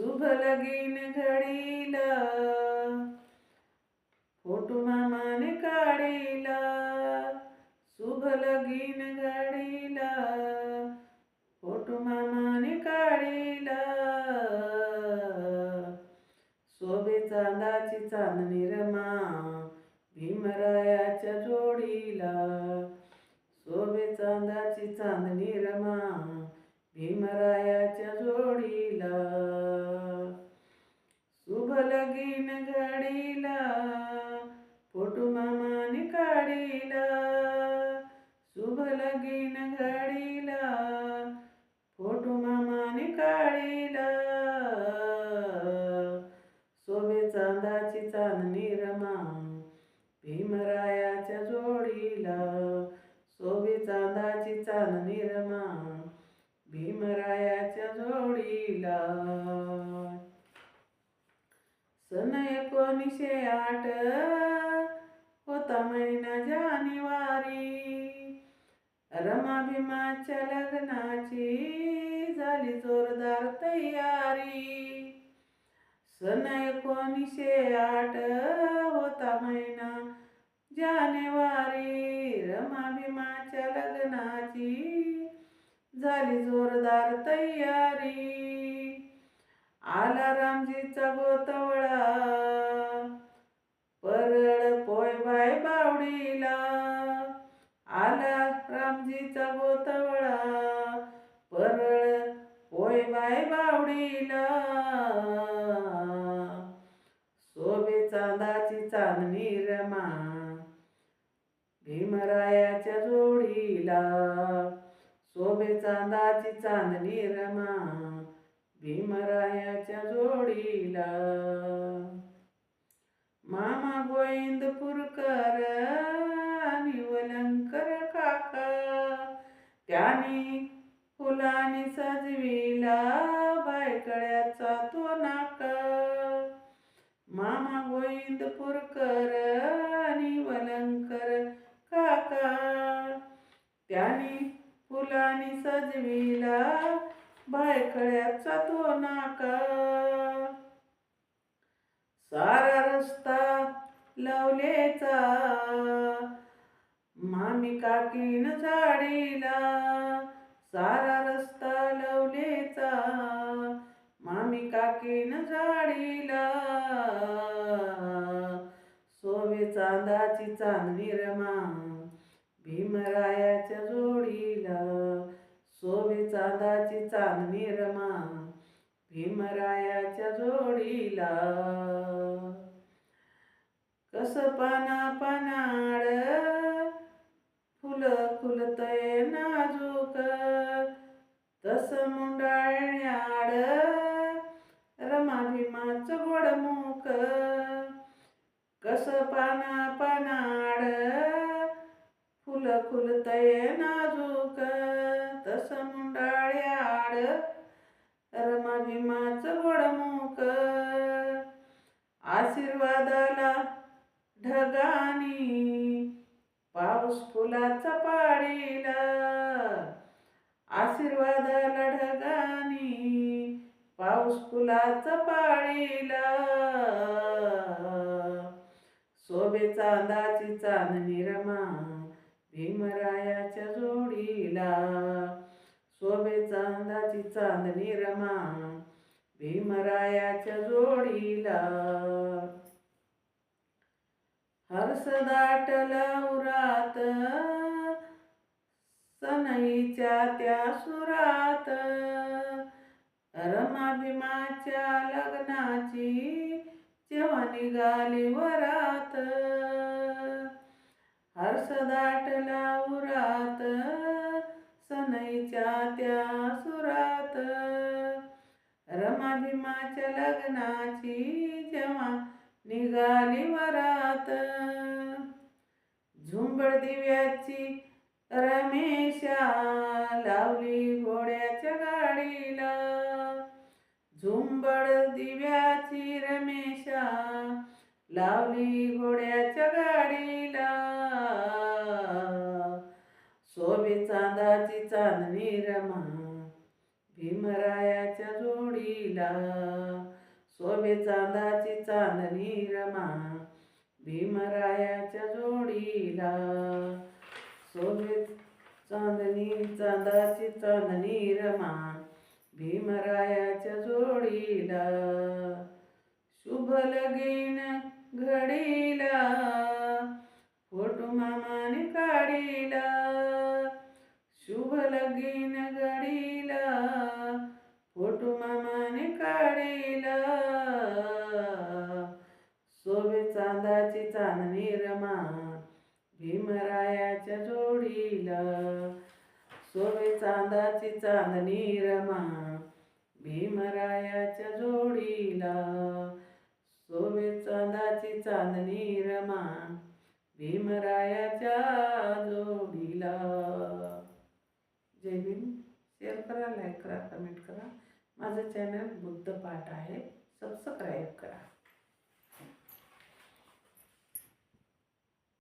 शुभ लगीन घडीला. फोटो मामाने काढीला. शुभ लगीन घडीला. फोटो मामाने काढीला. शोभे चांदाची चांदणी रमा भीमरायाच्या जोडीला. शोभे चांदाची चांदणी रमा भीमराया सन एकोणीसशे आठ होता महिना जानेवारी. रमा भीमाच्या लग्नाची झाली जोरदार तयारी. सन एकोणीसशे आठ होता महिना जानेवारी. रमा भीमाच्या लग्नाची झाली जोरदार तयारी. आला रामजीचा गोतवळा परळ पोय बाय बावडीला. आला रामजीचा गोतवळा परळ पोय बाय बावडीला. सोबे चांदाची चांदणी रमा. भीमरायाच्या जोडीला. शोभे चांदाची चांदणी रमा. भीमरायाच्या जोडीला. मामा गोविंदपूरकर आणि वलंकर काका त्याने फुलाने सजविला बायकड्याचा तो नाका. मामा गोविंदपूरकर आणि वलंकर काका त्याने फुलाने सजविला बायखळ्याचा तो नाका सारा रस्ता लवलेचा. मामी काकीन झाडीला सारा रस्ता लवलेचा. मामी काकीन झाडीला सोवे चांदाची चांदणी रमा भीमरायाच्या जोडीला. शोभे चांदाची चांदणी रमा भीमरायाच्या जोडीला. कस पाना पानाड फुलं फुलतय नाजूक तस मुंडाळण्याड रमा भीमाच गोडमुख. कस पाना पानाड फुलं फुलतय ना भीमाचं गोडमुख आशीर्वादाला ढगानी पाऊस फुलाचा पाडीला. आशीर्वादाला ढगानी पाऊस फुलाचा पाडीला. शोभे चांदाची चांदणी रमा भीमरायाच्या जोडीला. शोभे चांदाची चांदणी रमा भीमरायाच्या जोडीला. हर्ष दाटल उरात सनईच्या त्या सुरात. रमा भीमाच्या लग्नाची जेव्हा निघाली वरात. हर्ष दाटला भीमाच्या लग्नाची जेव्हा निघाली वरात. झुंबड दिव्याची रमेशा लावली घोड्याच्या गाडीला. झुंबड दिव्याची रमेशा लावली घोड्याच्या गाडीला. शोभे चांदाची चांदणी रमा भीमरायाच्या जोडीला. शोभे चांदाची चांदणी रमा. भीमरायाच्या जोडीला. शोभे चांदणी चांदाची चांदणी रमा. भीमरायाच्या जोडीला. शुभ लगीन घडीला. फोटो मामाने काढीला. शुभ लगीन शोभे चांदाची चांदणी रमा भीमरायाच्या जोडीला. शोभे चांदाची चांदणी रमा भीमरायाच्या जोडीला. शोभे चांदाची चांदणी रमा भीमरायाच्या जोडीला. जय भीम. शेअर करा लाईक करा कमेंट करा. माझं चॅनल बुद्ध पाठ आहे. सबस्क्राईब करा.